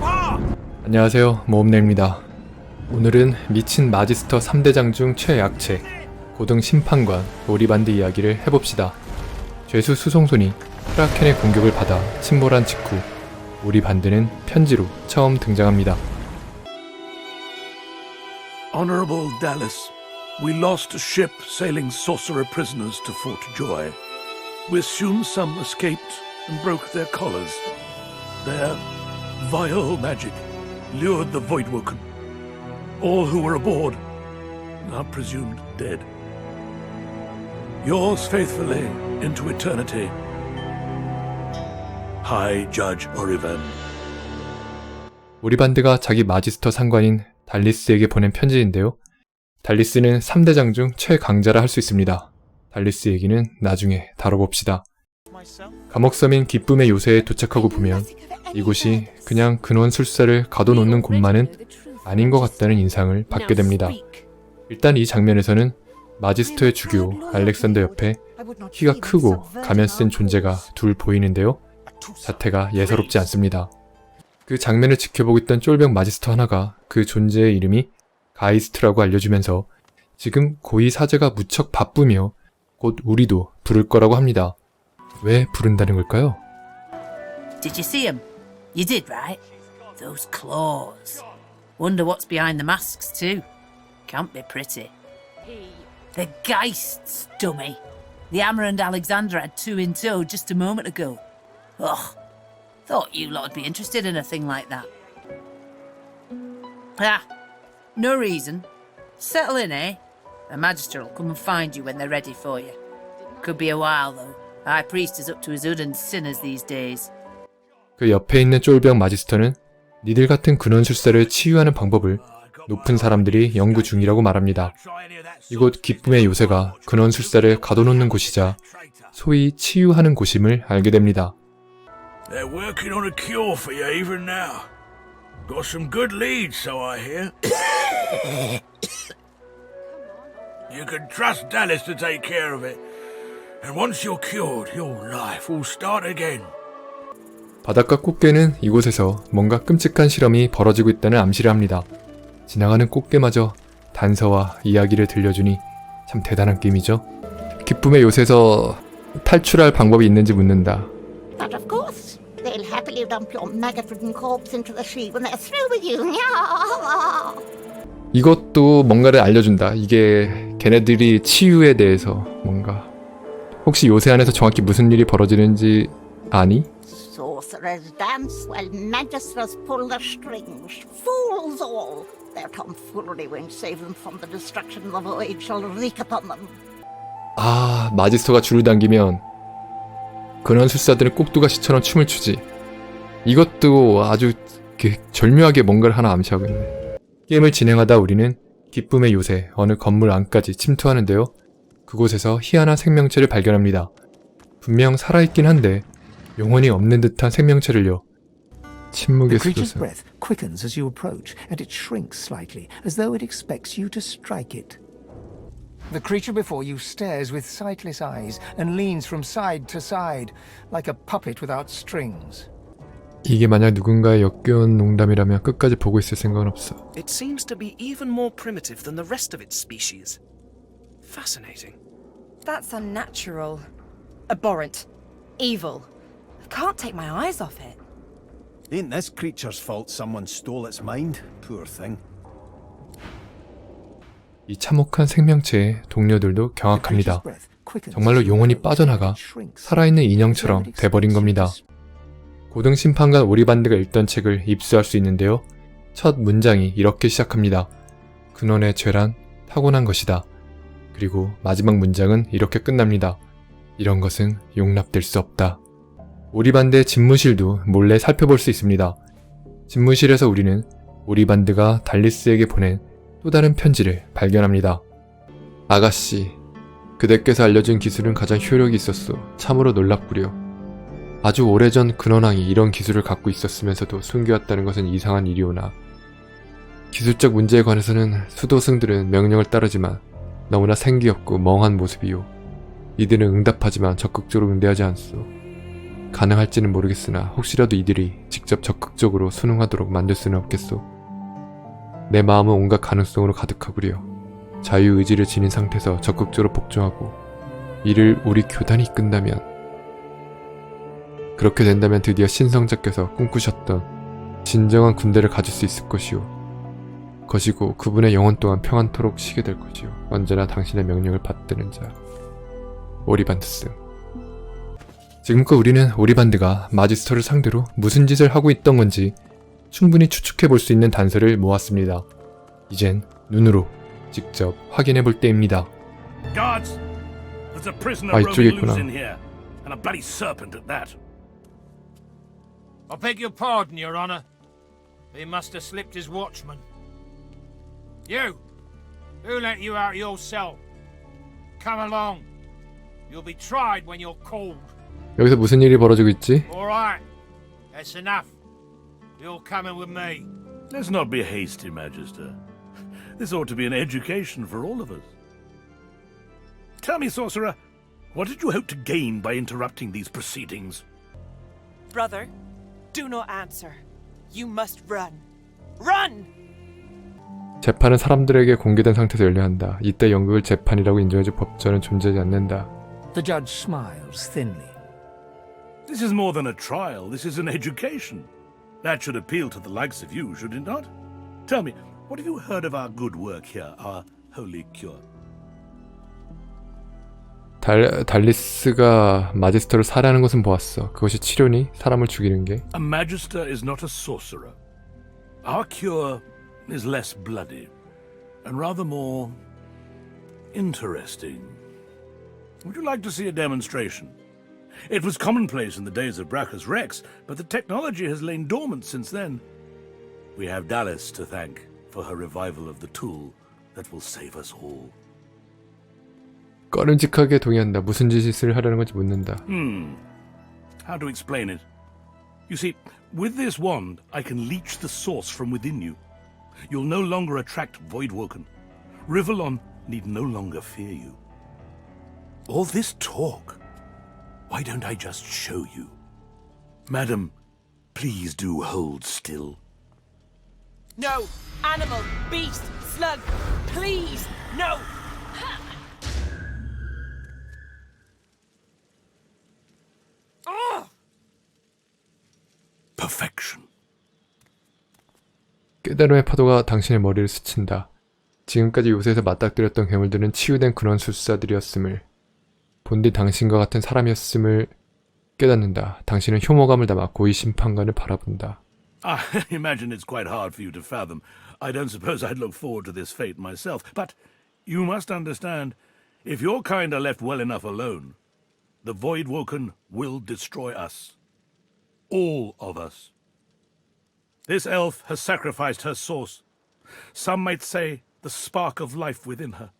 안녕하세요 모험내입니다 오늘은 미친 마지스터 3대장 중 최약체 고등 심판관 오리반드 이야기를 해봅시다 죄수 수송손이 크라켄의 공격을 받아 침몰한 직후 오리반드는 편지로 처음 등장합니다 Honorable Dallas, we lost a ship sailing sorcerer prisoners to Fort Joy. We assume some escaped and broke their collars. Their vile magic lured the Voidwoken. All who were aboard are presumed dead. Yours faithfully into eternity, High Judge Orivan. 오리반드가 자기 마지스터 상관인 달리스에게 보낸 편지인데요 달리스는 3대장 중 최강자라 할 수 있습니다 달리스 얘기는 나중에 다뤄봅시다 감옥섬인 기쁨의 요새에 도착하고 보면 이곳이 그냥 근원 술사를 가둬놓는 곳만은 아닌 것 같다는 인상을 받게 됩니다. 일단 이 장면에서는 마지스터의 주교 알렉산더 옆에 키가 크고 가면 쓴 존재가 둘 보이는데요. 자태가 예사롭지 않습니다. 그 장면을 지켜보고 있던 쫄병 마지스터 하나가 그 존재의 이름이 가이스트라고 알려주면서 지금 고위 사제가 무척 바쁘며 곧 우리도 부를 거라고 합니다. 왜 부른다는 걸까요? Did you see him? You did, right? Those claws. Wonder what's behind the masks, too. Can't be pretty. The Geists, dummy. The Hammer and Alexander had two in tow just a moment ago. Ugh. Thought you lot'd be interested in a thing like that. Ah, no reason. Settle in, eh? The Magister will come and find you when they're ready for you. Could be a while, though. High Priest is up to his hood and sinners these days. 그 옆에 있는 쫄병 마지스터는 니들 같은 근원술사를 치유하는 방법을 높은 사람들이 연구 중이라고 말합니다. 이곳 기쁨의 요새가 근원술사를 가둬놓는 곳이자 소위 치유하는 곳임을 알게 됩니다. They're working on a cure for you even now. Got some good leads, so I hear. you can trust Dallas to take care of it. And once you're cured, your life will start again. 바닷가 꽃게는 이곳에서 뭔가 끔찍한 실험이 벌어지고 있다는 암시를 합니다. 지나가는 꽃게마저 단서와 이야기를 들려주니 참 대단한 게임이죠. 기쁨의 요새에서 탈출할 방법이 있는지 묻는다. But of course, they'll happily dump your maggot-ridden corpse into the sea when they're through with you. 이것도 뭔가를 알려준다. 이게 걔네들이 치유에 대해서 뭔가 혹시 요새 안에서 정확히 무슨 일이 벌어지는지 아니? Sorcerers dance while magisters pull the strings. Fools all! Their tomfoolery won't save them from the destruction the void shall wreak upon them. 아 마지스터가 줄을 당기면 근원술사들은 꼭두가시처럼 춤을 추지. 이것도 아주 그 절묘하게 뭔가를 하나 암시하고 있네. 게임을 진행하다 우리는 기쁨의 요새 어느 건물 안까지 침투하는데요. 그곳에서 희한한 생명체를 발견합니다. 분명 살아있긴 한데 영혼이 없는 듯한 생명체를요. 침묵의 The creature's 숲에서 breath quickens as you approach, and it shrinks slightly, as though it expects you to strike it. The creature before you stares with sightless eyes and leans from side to side, like a puppet without strings. 이게 만약 누군가의 역겨운 농담이라면 끝까지 보고 있을 생각은 없어. It seems to be even more primitive than the rest of its species. Fascinating. That's unnatural. Abhorrent. Evil. I can't take my eyes off it. Ain't this creature's fault someone stole its mind? Poor thing. 이 참혹한 생명체의 동료들도 경악합니다. 정말로 영혼이 빠져나가 살아있는 인형처럼 돼버린 겁니다. 고등 심판관 오리반드가 읽던 책을 입수할 수 있는데요. 첫 문장이 이렇게 시작합니다. 근원의 죄란 타고난 것이다. 그리고 마지막 문장은 이렇게 끝납니다. 이런 것은 용납될 수 없다. 오리반드의 집무실도 몰래 살펴볼 수 있습니다. 집무실에서 우리는 오리반드가 달리스에게 보낸 또 다른 편지를 발견합니다. 아가씨, 그대께서 알려준 기술은 가장 효력이 있었소. 참으로 놀랍구려. 아주 오래전 근원왕이 이런 기술을 갖고 있었으면서도 숨겨왔다는 것은 이상한 일이오나 기술적 문제에 관해서는 수도승들은 명령을 따르지만 너무나 생기없고 멍한 모습이요. 이들은 응답하지만 적극적으로 응대하지 않소. 가능할지는 모르겠으나 혹시라도 이들이 직접 적극적으로 순응하도록 만들 수는 없겠소. 내 마음은 온갖 가능성으로 가득하구려. 자유의지를 지닌 상태에서 적극적으로 복종하고 이를 우리 교단이 이끈다면 그렇게 된다면 드디어 신성자께서 꿈꾸셨던 진정한 군대를 가질 수 있을 것이오. 것이고 그분의 영혼 또한 평안토록 쉬게 될 것이오. 언제나 당신의 명령을 받드는 자. 오리반드스. 지금껏 우리는 오리반드가 마지스터를 상대로 무슨 짓을 하고 있던 건지 충분히 추측해 볼 수 있는 단서를 모았습니다. 이젠 눈으로 직접 확인해 볼 때입니다. Guards! There's a prisoner 아, 이쪽에 loose 있구나. in here, and a bloody serpent at that. I beg your pardon, Your Honor. He must have slipped his watchman. You! Who let you out of your cell? Come along. You'll be tried when you're called. 여기서 무슨 일이 벌어지고 있지? All right. That's enough. You're coming with me. Let's not be hasty, Magister. This ought to be an education for all of us. Tell me, Sorcerer, what did you hope to gain by interrupting these proceedings? Brother, do not answer. You must run. Run! 재판은 사람들에게 공개된 상태에서 열려야 한다. 이때 연극을 재판이라고 인정해줄 법전은 존재하지 않는다. The judge smiles thinly. This is more than a trial, this is an education. That should appeal to the likes of you, should it not? Tell me, what have you heard of our good work here, our holy cure? 달, 달리스가 마지스터를 살해하는 것은 보았어. 그것이 치료니? 사람을 죽이는 게? A magister is not a sorcerer. Our cure is less bloody and rather more interesting. Would you like to see a demonstration? It was commonplace in the days of Brachus Rex, but the technology has lain dormant since then. We have Dallas to thank for her revival of the tool that will save us all. 꺼름직하게 동의한다. 무슨 짓을 하려는 건지 묻는다. Hmm. How to explain it? You see, with this wand, I can leech the source from within you. You'll no longer attract Voidwoken. Rivellon need no longer fear you. All this talk, why don't I just show you? Madam, please do hold still. No! Animal! Beast! Slug! Please! No! 깨달음의 파도가 당신의 머리를 스친다. 지금까지 요새에서 맞닥뜨렸던 괴물들은 치유된 그런 술사들이었음을, 본디 당신과 같은 사람이었음을 깨닫는다. 당신은 혐오감을 담아 고의 심판관을 바라본다. I imagine it's quite hard for you to fathom. I don't suppose I'd look forward to this fate myself. But you must understand, if your kind are left well enough alone, the Voidwoken will destroy us. All of us. This elf has sacrificed her source. Some might say the spark of life within her.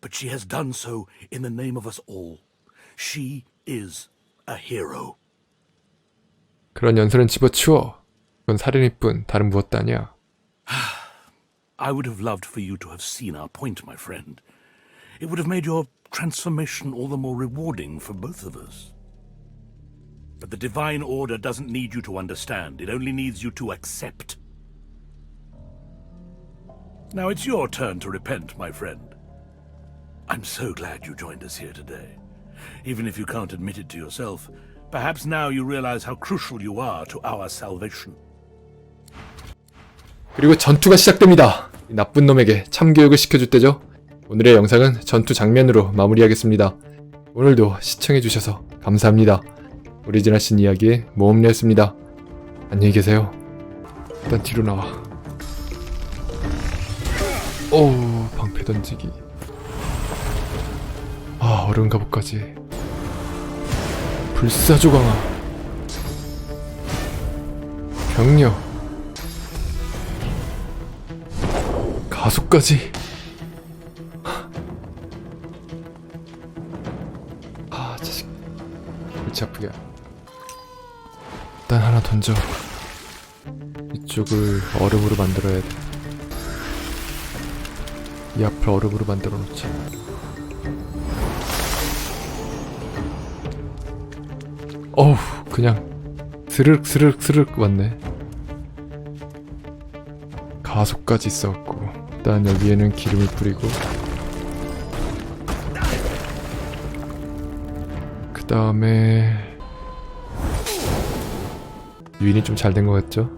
But she has done so in the name of us all. She is a hero. 그런 연설은 집어치워. 그건 살인일 뿐 다른 무엇도 아니야. I would have loved for you to have seen our point, my friend. It would have made your transformation all the more rewarding for both of us. But the Divine Order doesn't need you to understand, it only needs you to accept. Now it's your turn to repent, my friend. I'm so glad you joined us here today. Even if you can't admit it to yourself, perhaps now you realize how crucial you are to our salvation. 그리고 전투가 시작됩니다. 이 나쁜 놈에게 참교육을 시켜줄 때죠. 오늘의 영상은 전투 장면으로 마무리하겠습니다. 오늘도 시청해주셔서 감사합니다. 오리지널 신 이야기의 모험녀였습니다. 안녕히 계세요. 일단 뒤로 나와. 오, 방패 던지기. 아, 얼음 갑옷까지. 불사조 강화. 병력. 가속까지. 던져. 이쪽을 얼음으로 만들어야 돼. 이 앞을 얼음으로 만들어 놓지. 어우, 그냥 스르륵 스르륵 스르륵 왔네 가속까지 있었고 일단 여기에는 기름을 뿌리고 그 다음에 유인이 좀 잘 된 것 같죠?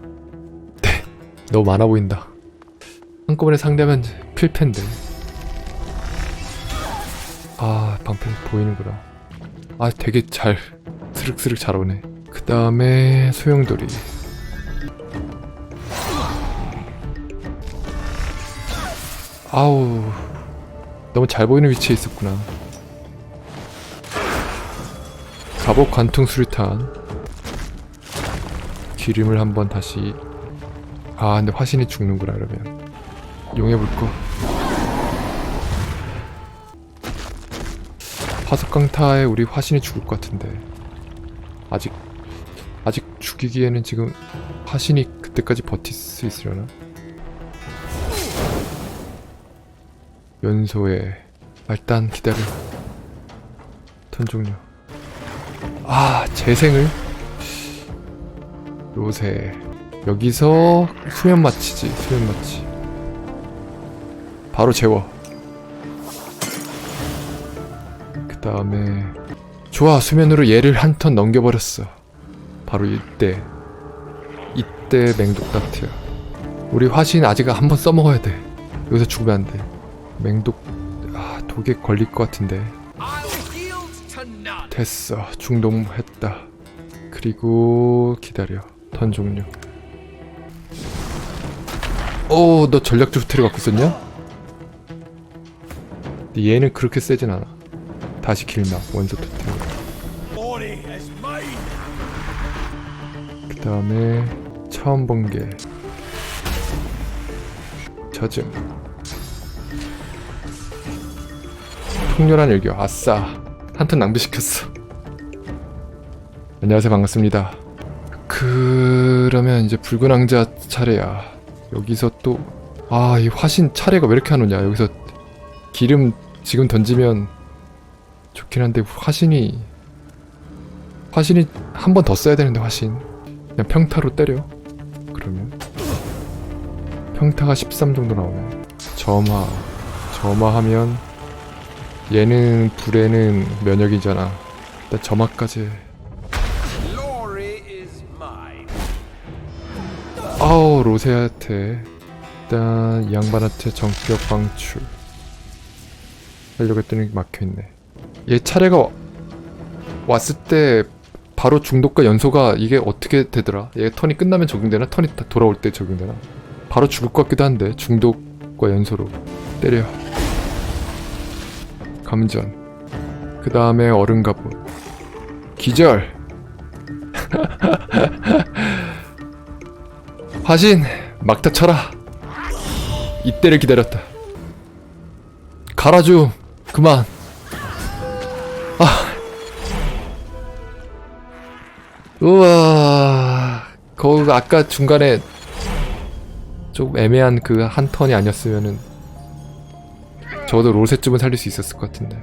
네 너무 많아 보인다. 한꺼번에 상대하면 필패인데. 아 방패 보이는구나. 아 되게 잘 스륵스륵 잘 오네. 그 다음에 소용돌이. 아우 너무 잘 보이는 위치에 있었구나. 갑옷 관통 수류탄 기름을 한번 다시. 아 근데 화신이 죽는구나 그러면. 용해 불고. 파석강타에 우리 화신이 죽을 것 같은데. 아직 아직 죽이기에는 지금 화신이 그때까지 버틸 수 있으려나? 연소에 아, 일단 기다려. 턴 종료. 아 재생을 로세 여기서 수면 마취지 수면 마취. 바로 재워. 그 다음에 좋아 수면으로 얘를 한 턴 넘겨버렸어. 바로 이때 이때 맹독 다트야. 우리 화신 아직 한 번 써먹어야 돼. 여기서 죽으면 안돼. 맹독 아 독에 걸릴 것 같은데. 됐어. 중독했다. 그리고 기다려 턴 종료 오너 전략적 후퇴를 갖고 있었냐? 얘는 그렇게 세진 않아. 다시 길막 원소 토템 그 다음에 처음 번개 저증 통렬한 일교 아싸. 한 턴 낭비시켰어. 안녕하세요. 반갑습니다 그러면 이제 붉은 왕자 차례야. 여기서 또 아 이 화신 차례가 왜 이렇게 안 오냐. 여기서 기름 지금 던지면 좋긴 한데 화신이 화신이 한 번 더 써야 되는데 화신. 그냥 평타로 때려. 그러면 평타가 13 정도 나오네. 점화. 점화하면 얘는 불에는 면역이잖아. 일단 점화까지 로세한테 일단 이 양반한테 전격 방출. 하려고 했더니 막혀있네. 얘 차례가 와- 왔을 때 바로 중독과 연소가 이게 어떻게 되더라? 얘 턴이 끝나면 적용되나? 턴이 다 돌아올 때 적용되나? 바로 죽을 것 같기도 한데 중독과 연소로 때려. 감전. 그 다음에 갑옷 기절 화신 막타 쳐라. 이때를 기다렸다. 갈아줘 그만. 아. 우와. 거기 아까 중간에 조금 애매한 그 한 턴이 아니었으면은 적어도 롤셋쯤은 살릴 수 있었을 것 같은데